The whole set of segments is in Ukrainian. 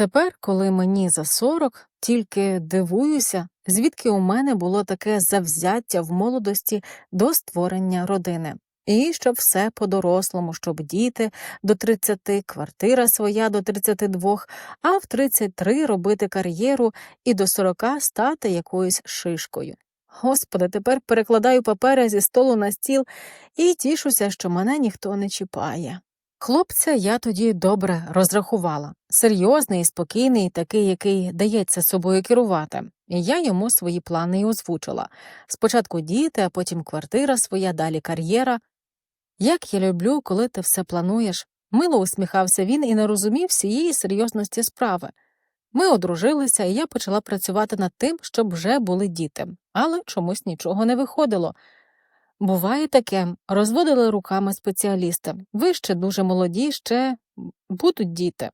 Тепер, коли мені за 40, тільки дивуюся, звідки у мене було таке завзяття в молодості до створення родини. І щоб все по-дорослому, щоб діти до 30, квартира своя до 32, а в 33 робити кар'єру і до 40 стати якоюсь шишкою. Господи, тепер перекладаю папери зі столу на стіл і тішуся, що мене ніхто не чіпає. Хлопця я тоді добре розрахувала серйозний, спокійний, такий, який дається собою керувати, і я йому свої плани й озвучила спочатку діти, а потім квартира своя, далі кар'єра. Як я люблю, коли ти все плануєш. Мило усміхався він і не розумів всієї серйозності справи. Ми одружилися, і я почала працювати над тим, щоб вже були діти, але чомусь нічого не виходило. Буває таке, розводили руками спеціалісти. Ви ще дуже молоді, ще будуть діти.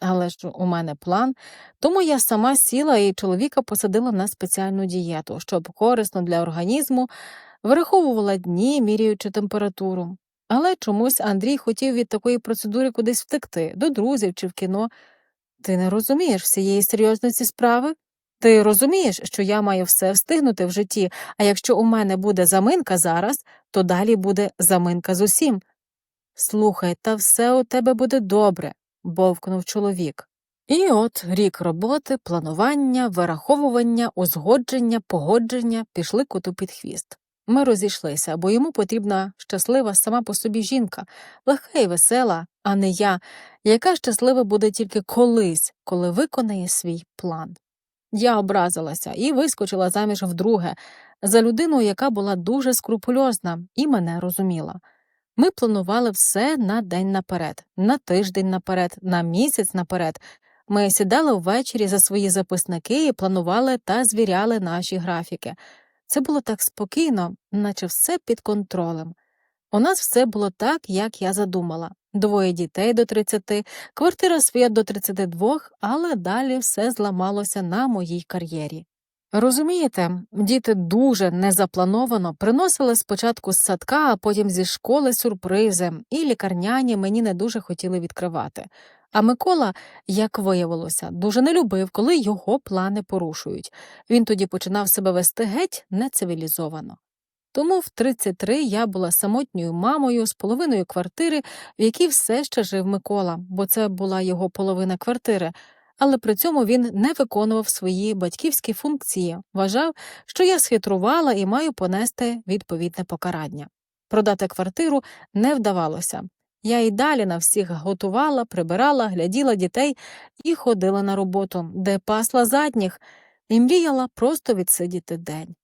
Але ж у мене план, тому я сама сіла і чоловіка посадила на спеціальну дієту, щоб корисно для організму, враховувала дні, міряючи температуру. Але чомусь Андрій хотів від такої процедури кудись втекти, до друзів чи в кіно. Ти не розумієш всієї серйозності справи? Ти розумієш, що я маю все встигнути в житті, а якщо у мене буде заминка зараз, то далі буде заминка з усім. Слухай, та все у тебе буде добре, бовкнув чоловік. І от рік роботи, планування, вираховування, узгодження, погодження пішли коту під хвіст. Ми розійшлися, бо йому потрібна щаслива сама по собі жінка, легка і весела, а не я, яка щаслива буде тільки колись, коли виконає свій план. Я образилася і вискочила заміж вдруге, за людину, яка була дуже скрупульозна і мене розуміла. Ми планували все на день наперед, на тиждень наперед, на місяць наперед. Ми сідали ввечері за свої записники і планували та звіряли наші графіки. Це було так спокійно, наче все під контролем. У нас все було так, як я задумала двоє дітей до 30, квартира своя до 32, але далі все зламалося на моїй кар'єрі. Розумієте, діти дуже незаплановано приносили спочатку з садка, а потім зі школи сюрпризи, і лікарняні мені не дуже хотіли відкривати. А Микола, як виявилося, дуже не любив, коли його плани порушують. Він тоді починав себе вести геть нецивілізовано. Тому в 33 я була самотньою мамою з половиною квартири, в якій все ще жив Микола, бо це була його половина квартири, але при цьому він не виконував свої батьківські функції, вважав, що я схитрувала і маю понести відповідне покарання. Продати квартиру не вдавалося. Я й далі на всіх готувала, прибирала, гляділа дітей і ходила на роботу, де пасла задніх, і мріяла просто відсидіти день.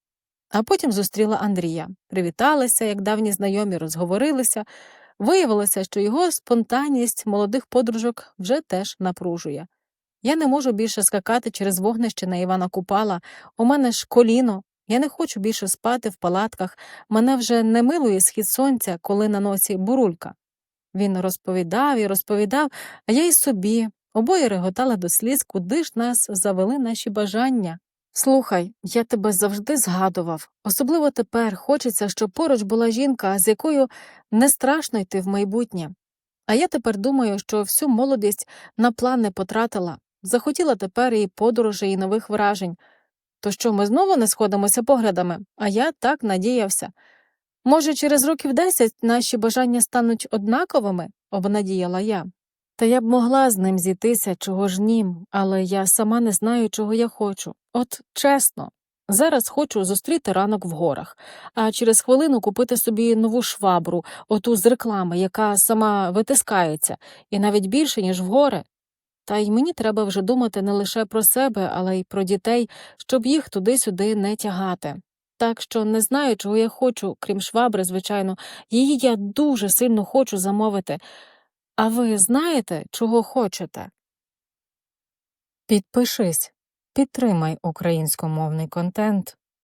А потім зустріла Андрія, привіталися, як давні знайомі, розговорилися. Виявилося, що його спонтанність молодих подружок вже теж напружує. Я не можу більше скакати через вогнище на Івана Купала, у мене ж коліно, я не хочу більше спати в палатках, мене вже не милує схід сонця, коли на носі бурулька. Він розповідав і розповідав, а я й собі. Обоє реготали до сліз, куди ж нас завели наші бажання. Слухай, я тебе завжди згадував. Особливо тепер хочеться, щоб поруч була жінка, з якою не страшно йти в майбутнє. А я тепер думаю, що всю молодість на план не потратила, захотіла тепер і подорожей, і нових вражень. То що ми знову не сходимося поглядами, а я так надіявся. Може, через років десять наші бажання стануть однаковими, обнадіяла я. Та я б могла з ним зійтися, чого ж ні, але я сама не знаю, чого я хочу. От чесно, зараз хочу зустріти ранок в горах, а через хвилину купити собі нову швабру, оту з реклами, яка сама витискається, і навіть більше, ніж в гори. Та й мені треба вже думати не лише про себе, але й про дітей, щоб їх туди-сюди не тягати. Так що не знаю, чого я хочу, крім швабри, звичайно, її я дуже сильно хочу замовити. А ви знаєте, чого хочете? Підпишись, підтримай українськомовний контент.